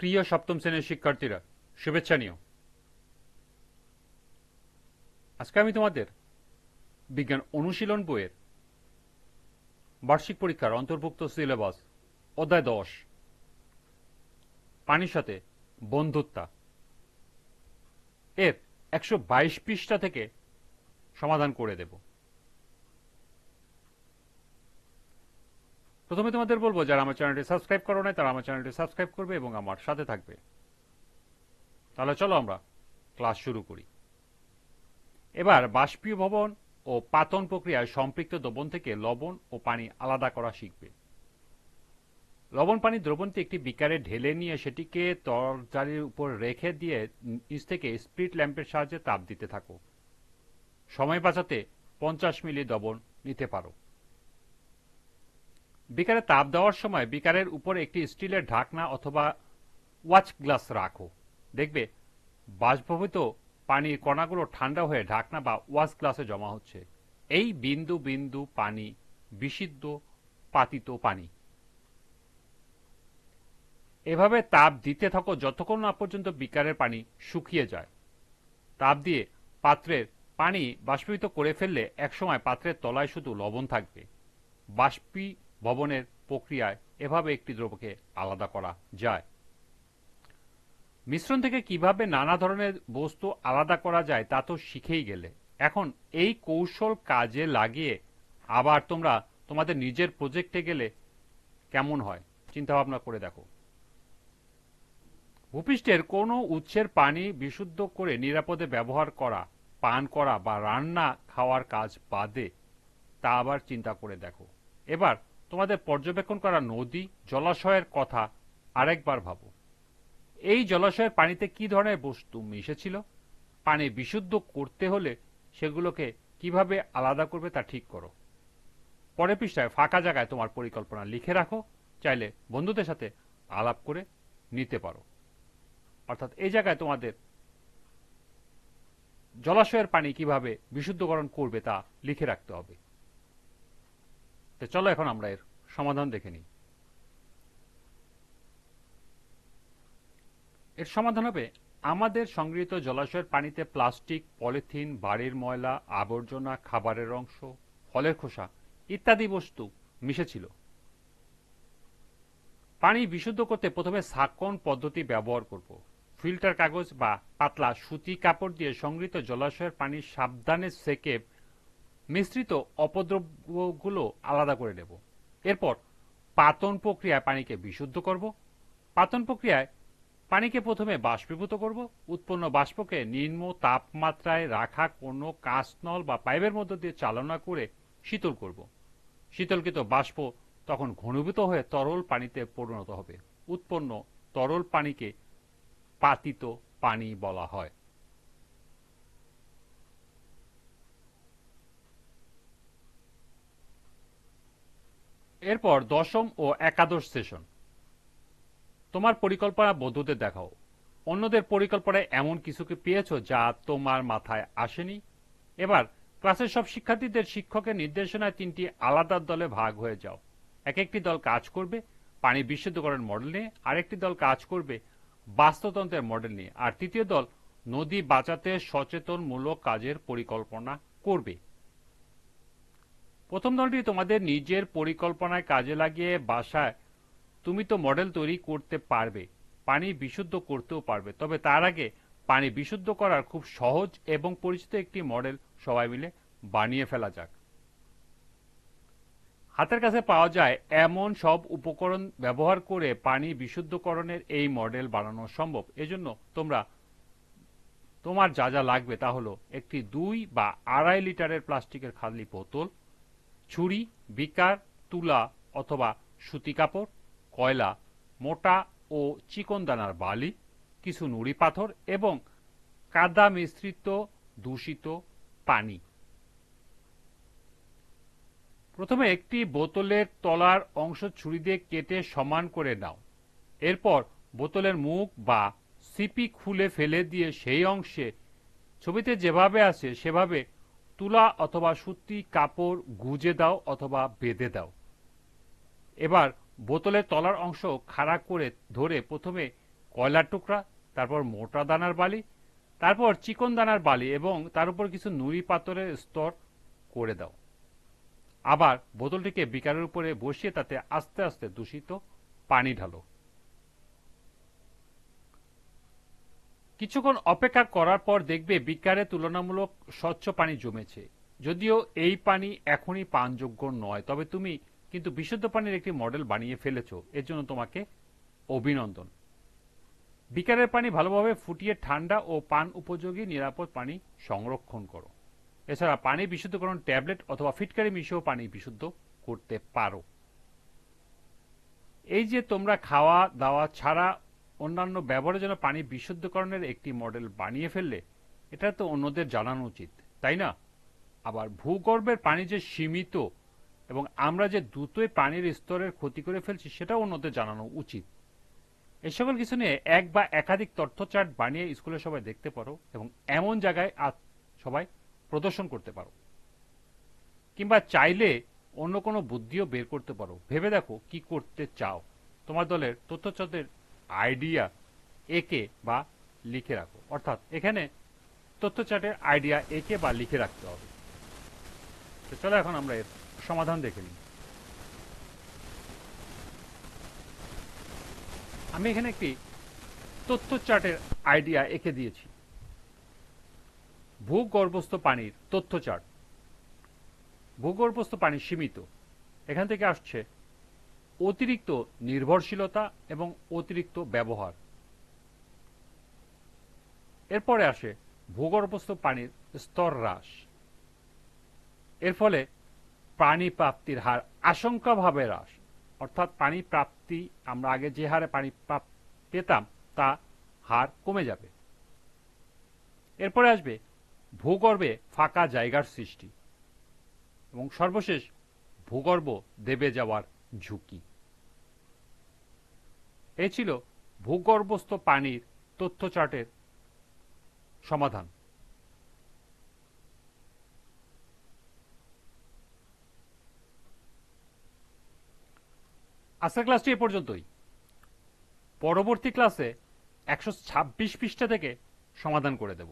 প্রিয় সপ্তম শ্রেণির শিক্ষার্থীরা, শুভেচ্ছা নিও। আজকে আমি তোমাদের বিজ্ঞান অনুশীলন বইয়ের বার্ষিক পরীক্ষার অন্তর্ভুক্ত সিলেবাস অধ্যায় দশ, পানির সাথে বন্ধুত্বা। এর একশো বাইশ পৃষ্ঠা থেকে সমাধান করে দেব। প্রথমে তোমাদের বলব, যারা আমার চ্যানেলটি সাবস্ক্রাইব করো নাই, তারা আমার চ্যানেলটি সাবস্ক্রাইব করবে এবং আমার সাথে থাকবে। তাহলে চলো আমরা ক্লাস শুরু করি। এবার বাষ্পীভবন ও পাতন প্রক্রিয়ায় সম্পৃক্ত দ্রবণ থেকে লবণ ও পানি আলাদা করা শিখবে। লবণ পানি দ্রবণটি একটি বিকারে ঢেলে নিয়ে সেটিকে তরজারির উপর রেখে দিয়ে নিচ থেকে স্প্রিট ল্যাম্পের সাহায্যে তাপ দিতে থাকো। সময় বাঁচাতে পঞ্চাশ মিলি দ্রবণ নিতে পারো। বিকারে তাপ দেওয়ার সময় বিকারের উপর একটি স্টিলের ঢাকনা অথবা ওয়াচ গ্লাস রাখো। দেখবে বাষ্পভূত পানির কণাগুলো ঠান্ডা হয়ে ঢাকনা বা ওয়াচ গ্লাসে জমা হচ্ছে। এই বিন্দু বিন্দু পানি, বিশুদ্ধ পাতিত পানি। এভাবে তাপ দিতে থাকো যতক্ষণ না পর্যন্ত বিকারের পানি শুকিয়ে যায়। তাপ দিয়ে পাত্রের পানি বাষ্পীভূত করে ফেললে একসময় পাত্রের তলায় শুধু লবণ থাকবে। বাষ্পী ভবনের প্রক্রিয়ায় এভাবে একটি দ্রব্যকে আলাদা করা যায়। মিশ্রণ থেকে কীভাবে নানা ধরনের বস্তু আলাদা করা যায় তা তো শিখেই গেলে। এখন এই কৌশল কাজে লাগিয়ে আবার তোমরা তোমাদের নিজের প্রজেক্টে গেলে কেমন হয় চিন্তা ভাবনা করে দেখো। ভূপৃষ্ঠের কোনো উৎসের পানি বিশুদ্ধ করে নিরাপদে ব্যবহার করা, পান করা বা রান্না খাওয়ার কাজ বাদে, তা আবার চিন্তা করে দেখো। এবার তোমাদের পর্যবেক্ষণ করা নদী, জলাশয়ের কথা আরেকবার ভাবো। এই জলাশয়ের পানিতে কি ধরনের বস্তু মিশেছিল? পানি বিশুদ্ধ করতে হলে সেগুলোকে কীভাবে আলাদা করবে তা ঠিক করো। পরের পৃষ্ঠায় ফাঁকা জায়গায় তোমার পরিকল্পনা লিখে রাখো। চাইলে বন্ধুদের সাথে আলাপ করে নিতে পারো। অর্থাৎ এই জায়গায় তোমাদের জলাশয়ের পানি কীভাবে বিশুদ্ধকরণ করবে তা লিখে রাখতে হবে। তো চলো এখন আমরা এর সমাধান দেখে নিই। এর সমাধান হবে, আমাদের সংগৃহীত জলাশয়ের পানিতে প্লাস্টিক, পলিথিন, বাড়ির ময়লা, আবর্জনা, খাবারের অংশ, ফলের খোসা ইত্যাদি বস্তু মিশেছিল। পানি বিশুদ্ধ করতে প্রথমে সাকন পদ্ধতি ব্যবহার করব? ফিল্টার কাগজ বা পাতলা সুতি কাপড় দিয়ে সংগৃহীত জলাশয়ের পানি সাবধানে সেকে মিশ্রিত অপদ্রব্যগুলো আলাদা করে নেব। এরপর পাতন প্রক্রিয়ায় পানিকে বিশুদ্ধ করব। পাতন প্রক্রিয়ায় পানিকে প্রথমে বাষ্পীভূত করব। উৎপন্ন বাষ্পকে নিম্ন তাপমাত্রায় রাখা কোনো কাঁচনল বা পাইপের মধ্য দিয়ে চালনা করে শীতল করব। শীতলকৃত বাষ্প তখন ঘনীভূত হয়ে তরল পানিতে পরিণত হবে। উৎপন্ন তরল পানিকে পাতিত পানি বলা হয়। এরপর দশম ও একাদশ সেশন তোমার পরিকল্পনা বন্ধুদের দেখাও। অন্যদের পরিকল্পনায় এমন কিছুকে পেয়েছ যা তোমার মাথায় আসেনি? এবার ক্লাসের সব শিক্ষার্থীদের শিক্ষকের নির্দেশনায় তিনটি আলাদা দলে ভাগ হয়ে যাও। এক একটি দল কাজ করবে পানি বিশুদ্ধকরণ মডেল নিয়ে, আরেকটি দল কাজ করবে বাস্তুতন্ত্রের মডেল নিয়ে, আর তৃতীয় দল নদী বাঁচাতে সচেতনমূলক কাজের পরিকল্পনা করবে। প্রথম দলটি তোমাদের নিজের পরিকল্পনায় কাজে লাগিয়ে বাসায় তুমি তো মডেল তৈরি করতে পারবে, পানি বিশুদ্ধ করতেও পারবে, তবে তার আগে পানি বিশুদ্ধ করার খুব সহজ এবং পরিচিত একটি মডেল সবাই মিলে বানিয়ে ফেলা যাক। হাতের কাছে পাওয়া যায় এমন সব উপকরণ ব্যবহার করে পানি বিশুদ্ধকরণের এই মডেল বানানো সম্ভব। এজন্য তোমরা, তোমার যা যা লাগবে তা হলো একটি দুই বা আড়াই লিটারের প্লাস্টিকের খালি বোতল ছুরি, বিকার, তুলা অথবা সুতি কাপড়, কয়লা, মোটা ও চিকন দানার বালি, কিছু নুড়ি পাথর এবং কাদা মিশ্রিত দূষিত পানি। প্রথমে একটি বোতলের তলার অংশ ছুরি দিয়ে কেটে সমান করে নাও। এরপর বোতলের মুখ বা সিপি খুলে ফেলে দিয়ে সেই অংশে, ছবিতে যেভাবে আছে সেভাবে তুলা অথবা সুতি কাপড় গুজে দাও অথবা বেঁধে দাও। এবার বোতলের তলার অংশ খাড়া করে ধরে প্রথমে কয়লার টুকরা, তারপর মোটা দানার বালি, তারপর চিকন দানার বালি এবং তার উপর কিছু নুড়ি পাথরের স্তর করে দাও। আবার বোতলটিকে বিকারের উপরে বসিয়ে তাতে আস্তে আস্তে দূষিত পানি ঢালো। কিছুক্ষণ অপেক্ষা করার পর দেখবে বিকারে তুলনামূলক স্বচ্ছ পানি জমেছে। যদিও এই পানি এখনই পানযোগ্য নয়, তবে তুমি কিন্তু বিশুদ্ধ পানির একটি মডেল বানিয়ে ফেলেছো। এর জন্য তোমাকে অভিনন্দন। বিকারের পানি ভালোভাবে ফুটিয়ে ঠান্ডা ও পান উপযোগী নিরাপদ পানি সংরক্ষণ করো। এছাড়া পানি বিশুদ্ধকরণ ট্যাবলেট অথবা ফিটকারি মিশিয়েও পানি বিশুদ্ধ করতে পারো। এই যে তোমরা খাওয়া দাওয়া ছাড়া অন্যান্য ব্যবহারের জন্য পানি বিশুদ্ধকরণের একটি মডেল বানিয়ে ফেললে, এটা তো অন্যদের জানানো উচিত, তাই না? আবার ভূগর্ভের পানি যে সীমিত এবং আমরা যে দ্রুতই পানির স্তরের ক্ষতি করে ফেলছি, সেটাও অন্যদের জানানো উচিত। এই সকল কিছু নিয়ে এক বা একাধিক তথ্য চার্ট বানিয়ে স্কুলে সবাই দেখতে পারো এবং এমন জায়গায় আজ সবাই প্রদর্শন করতে পারো। কিংবা চাইলে অন্য কোনো বুদ্ধিও বের করতে পারো। ভেবে দেখো কি করতে চাও। তোমার দলের তথ্যচার্টের আইডিয়া একে বা লিখে রাখো। অর্থাৎ এখানে তথ্য চার্টের আইডিয়া একে বা লিখে রাখতে হবে। তো চলো এখন আমরা এর সমাধান দেখে নিই। আমি এখানে একটি তথ্য চার্টের আইডিয়া এঁকে দিয়েছি। ভূগর্ভস্থ পানির তথ্য চার্ট। ভূগর্ভস্থ পানি সীমিত। এখান থেকে আসছে অতিরিক্ত নির্ভরশীলতা এবং অতিরিক্ত ব্যবহার। এরপরে আসে ভূগর্ভস্থ পানির স্তর হ্রাস। এর ফলে পানি প্রাপ্তির হার আশঙ্কাভাবে হ্রাস। অর্থাৎ পানি প্রাপ্তি, আমরা আগে যে হারে পানি পেতাম, তা হার কমে যাবে। এরপরে আসবে ভূগর্ভে ফাঁকা জায়গার সৃষ্টি এবং সর্বশেষ ভূগর্ভ দেবে যাওয়ার ঝুঁকি। এ ছিল ভূগর্ভস্থ পানির তথ্য চার্টের সমাধান। আজকের ক্লাসটি এ পর্যন্তই। পরবর্তী ক্লাসে একশো ছাব্বিশ পৃষ্ঠা থেকে সমাধান করে দেব।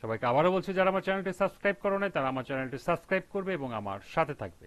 সবাইকে আবারও বলছি, যারা আমার চ্যানেলটি সাবস্ক্রাইব করো নাই, তারা আমার চ্যানেলটি সাবস্ক্রাইব করবে এবং আমার সাথে থাকবে।